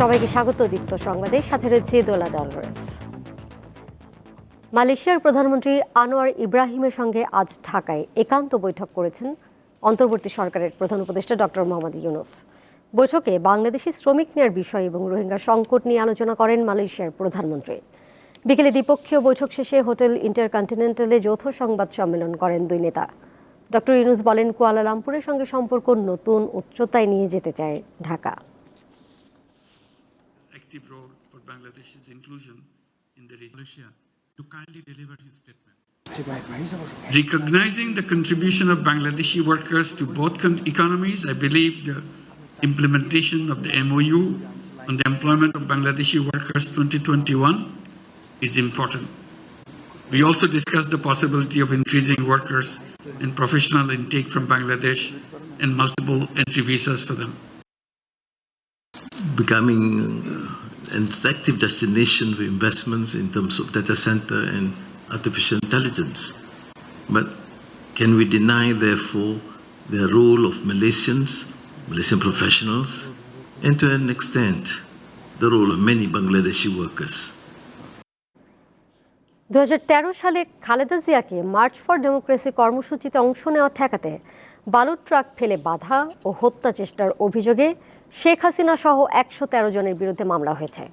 সবাইকে স্বাগত দীপ্ত সংবাদে। সাথে রয়েছে দোলা ডলরেস মালয়েশিয়ার প্রধানমন্ত্রী আনোয়ার ইব্রাহিমের সঙ্গে আজ ঢাকায় একান্ত বৈঠক করেছেন অন্তর্বর্তী সরকারের প্রধান উপদেষ্টা ডক্টর মোহাম্মদ ইউনুস। বৈঠকে বাংলাদেশি শ্রমিক নেয়ার বিষয় এবং রোহিঙ্গা সংকট নিয়ে আলোচনা করেন মালয়েশিয়ার প্রধানমন্ত্রী। বিকেলে দ্বিপক্ষীয় বৈঠক শেষে হোটেল ইন্টারকন্টিনেন্টালে যৌথ সংবাদ সম্মেলন করেন দুই নেতা। ডক্টর ইউনুস বলেন, কুয়ালালামপুরের সঙ্গে সম্পর্ক নতুন, উচ্চতায় নিয়ে যেতে চায় Dhaka. Active role for Bangladesh's inclusion in the region. To kindly deliver his statement. Recognizing the contribution of Bangladeshi workers to both economies, I believe the implementation of the MOU on the employment of Bangladeshi workers 2021 is important. We also discussed the possibility of increasing workers and professional intake from Bangladesh and multiple entry visas for them. Becoming uh, an attractive destination for investments in terms of data center and artificial intelligence. But can we deny, therefore, the role of Malaysians, Malaysian professionals, and to an extent, the role of many Bangladeshi workers? দু সালে খালেদা জিয়াকে March for democracy কর্মসূচিতে অংশ নেওয়া ঠেকাতে বালুর truck ফেলে বাধা ও হত্যা চেষ্টার অভিযোগে শেখ হাসিনা সহ একশো তেরো জনের বিরুদ্ধে মামলা হয়েছে।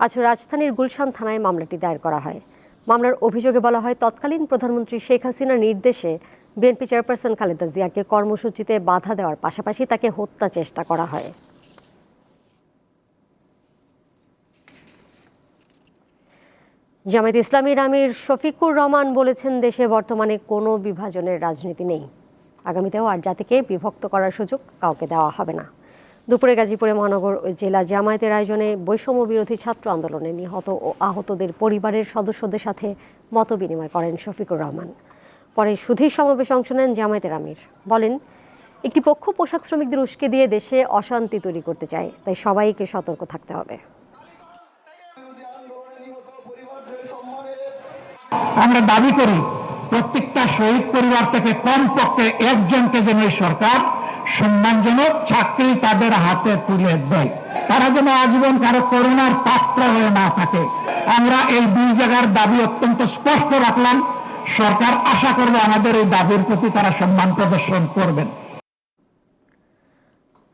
আজ রাজধানীর গুলশান থানায় মামলাটি দায়ের করা হয়। মামলার অভিযোগে বলা হয়, তৎকালীন প্রধানমন্ত্রী শেখ হাসিনার নির্দেশে বিএনপি চেয়ারপারসন খালেদা জিয়াকে কর্মসূচিতে বাধা দেওয়ার পাশাপাশি তাকে হত্যা চেষ্টা করা হয়। জামায়াত ইসলামীর আমির শফিকুর রহমান বলেছেন, দেশে বর্তমানে কোনো বিভাজনের রাজনীতি নেই। আগামীতেও আর জাতিকে বিভক্ত করার সুযোগ কাউকে দেওয়া হবে না। দুপুরে গাজীপুরে মহানগর জেলা জামায়াতের আয়োজনে বৈষম্য বিরোধী ছাত্র আন্দোলনে নিহত ও আহতদের পরিবারের সদস্যদের সাথে মত বিনিময় করেন শফিকুর রহমান। পরে সুধীর সমাবেশে অংশ নেন জামায়াতের আমির। বলেন, একটি পক্ষ পোশাক শ্রমিকদের উস্কে দিয়ে দেশে অশান্তি তৈরি করতে চায়, তাই সবাইকে সতর্ক থাকতে হবে। আমরা দাবি করি প্রত্যেকটা শহীদ পরিবার থেকে কমপক্ষে একজনকে যেন সরকার সম্মানজনক চাকরি তাদের হাতে তুলে দেয়। তারা যেন আজীবন কারও করোনার পাত্র হয়ে না থাকে। আমরা এই দুই জায়গার দাবি অত্যন্ত স্পষ্ট রাখলাম। সরকার আশা করবে আমাদের এই দাবির প্রতি তারা সম্মান প্রদর্শন করবেন।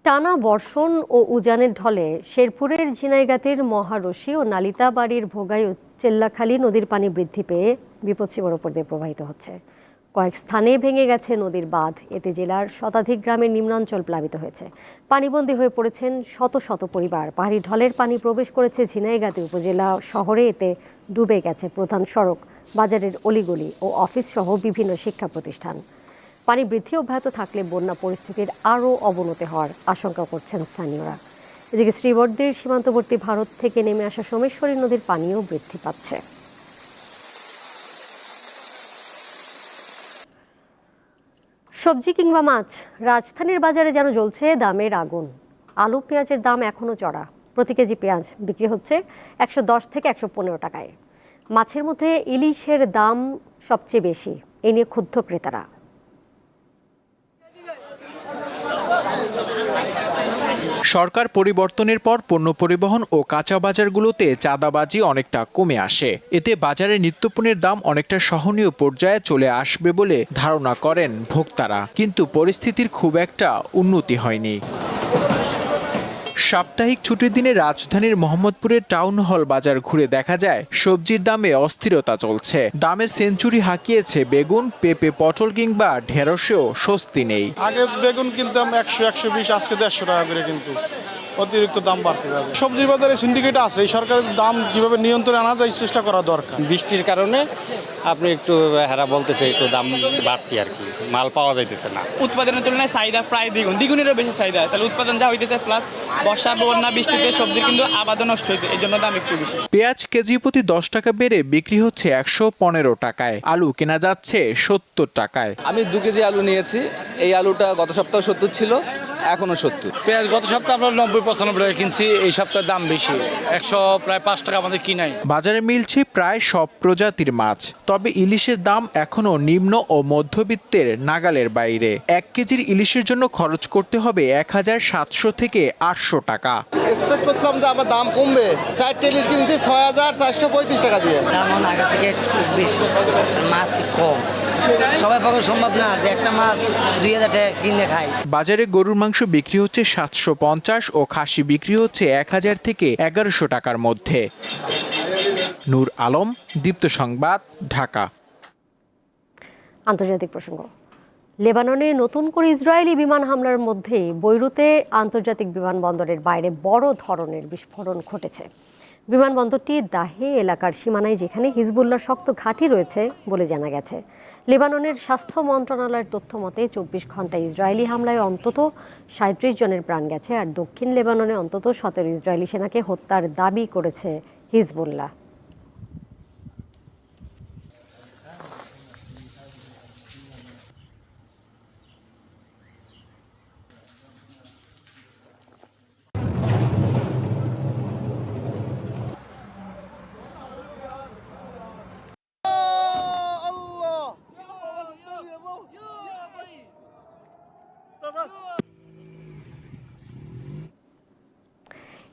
টানা বর্ষণ ও উজানের ঢলে শেরপুরের ঝিনাইগাতির মহারশি ও নালিতাবাড়ির ভোগাই ও চেল্লাখালী নদীর পানি বৃদ্ধি পেয়ে বিপদসীমার উপর দিয়ে প্রবাহিত হচ্ছে। কয়েক স্থানে ভেঙে গেছে নদীর বাঁধ। এতে জেলার শতাধিক গ্রামের নিম্নাঞ্চল প্লাবিত হয়েছে। পানিবন্দী হয়ে পড়েছেন শত শত পরিবার। পাহাড়ি ঢলের পানি প্রবেশ করেছে ঝিনাইগাতি উপজেলা শহরে। এতে ডুবে গেছে প্রধান সড়ক, বাজারের অলিগলি ও অফিস সহ বিভিন্ন শিক্ষা প্রতিষ্ঠান। পানি বৃদ্ধি অব্যাহত থাকলে বন্যা পরিস্থিতির আরও অবনতি হওয়ার আশঙ্কা করছেন স্থানীয়রা। এদিকে শ্রীবর্দির সীমান্তবর্তী ভারত থেকে নেমে আসা সোমেশ্বরী নদীর পানিও বৃদ্ধি পাচ্ছে। সবজি কিংবা মাছ, রাজধানীর বাজারে যেন জ্বলছে দামের আগুন। আলু, পেঁয়াজের দাম এখনও চড়া। প্রতি কেজি পেঁয়াজ বিক্রি হচ্ছে একশো দশ থেকে একশো পনেরো টাকায়। মাছের মধ্যে ইলিশের দাম সবচেয়ে বেশি। এ নিয়ে ক্ষুব্ধ ক্রেতারা। সরকার পরিবর্তনের পর পণ্য পরিবহন ও কাঁচা বাজারগুলোতে চাঁদাবাজি অনেকটা কমে আসে। এতে বাজারে নিত্যপণ্যের দাম অনেকটা সহনীয় পর্যায়ে চলে আসবে বলে ধারণা করেন ভোক্তারা। কিন্তু পরিস্থিতির খুব একটা উন্নতি হয়নি। সাপ্তাহিক ছুটির দিনে রাজধানীর মোহাম্মদপুরের টাউন হল বাজার ঘুরে দেখা যায়, সবজির দামে অস্থিরতা চলছে। দামে সেঞ্চুরি হাঁকিয়েছে বেগুন, পেঁপে, পটল কিংবা ঢেঁড়সেও স্বস্তি নেই। আগে বেগুন কিনতাম একশো একশো বিশ, আজকে দেড়শো টাকা করে কিনতেছি। অতিরিক্ত দাম বাড়তে পারে। সবজি বাজারে সিন্ডিকেট আছে এই সরকারের দাম কীভাবে নিয়ন্ত্রণে আনা যায় চেষ্টা করা দরকার। বৃষ্টির কারণে আপনি একটু হেরা বলতেছে একটু দাম বাড়তি আর কি মাল পাওয়া যাইতেছে না। উৎপাদনের তুলনায় চাহিদা প্রায় দ্বিগুণ দ্বিগুণেরও বেশি চাহিদা। তাহলে উৎপাদন যা হইতেছে প্লাস বর্ষা বন্যা বৃষ্টিতে সবজি কিন্তু আবাদও নষ্ট হয়েছে এই জন্য দাম একটু বেশি। পেঁয়াজ কেজি প্রতি দশ টাকা বেড়ে বিক্রি হচ্ছে একশো পনেরো টাকায় আলু কেনা যাচ্ছে সত্তর টাকায়। আমি দু কেজি আলু নিয়েছি এই আলুটা গত সপ্তাহে সত্তর ছিল এখনও সত্তর। পেঁয়াজ গত সপ্তাহে আমরা নব্বই পঁচানব্বই টাকা কিনছি এই সপ্তাহে দাম বেশি। একশো প্রায় পাঁচ টাকা আমাদের কিনাই। বাজারে মিলছে প্রায় সব প্রজাতির মাছ তবে ইলিশের দাম এখনও নিম্ন ও মধ্যবিত্তের নাগালের বাইরে। এক কেজির ইলিশের জন্য খরচ করতে হবে এক হাজার সাতশো থেকে আটশো টাকা। এক্সপেক্ট করছিলাম যে আমার দাম কমবে। চারটে ইলিশ কিনছি ছয় হাজার চারশো পঁয়ত্রিশ টাকা দিয়ে। দাম আগের থেকে বেশি মাছ কম। সবাই পক্ষে সম্ভব না যে একটা মাছ দুই হাজার টাকা কিনে খায়। বাজারে গরুর মাংস বিক্রি হচ্ছে সাতশো পঞ্চাশ ও খাসি বিক্রি হচ্ছে এক হাজার থেকে এগারোশো টাকার মধ্যে। নূর আলম দীপ্ত সংবাদ ঢাকা। আন্তর্জাতিক প্রসঙ্গ। লেবাননে নতুন করে ইসরায়েলি বিমান হামলার মধ্যে বৈরুতে আন্তর্জাতিক বিমানবন্দরের বাইরে বড় ধরনের বিস্ফোরণ ঘটেছে। বিমানবন্দরটি দাহে এলাকার সীমানায় যেখানে হিজবুল্লার শক্ত ঘাঁটি রয়েছে বলে জানা গেছে। লেবাননের স্বাস্থ্য মন্ত্রণালয়ের তথ্য মতে, চব্বিশ ঘন্টায় ইসরায়েলি হামলায় অন্তত সাঁত্রিশ জনের প্রাণ গেছে, আর দক্ষিণ লেবাননে অন্তত সতেরো ইসরায়েলি সেনাকে হত্যার দাবি করেছে হিজবুল্লাহ।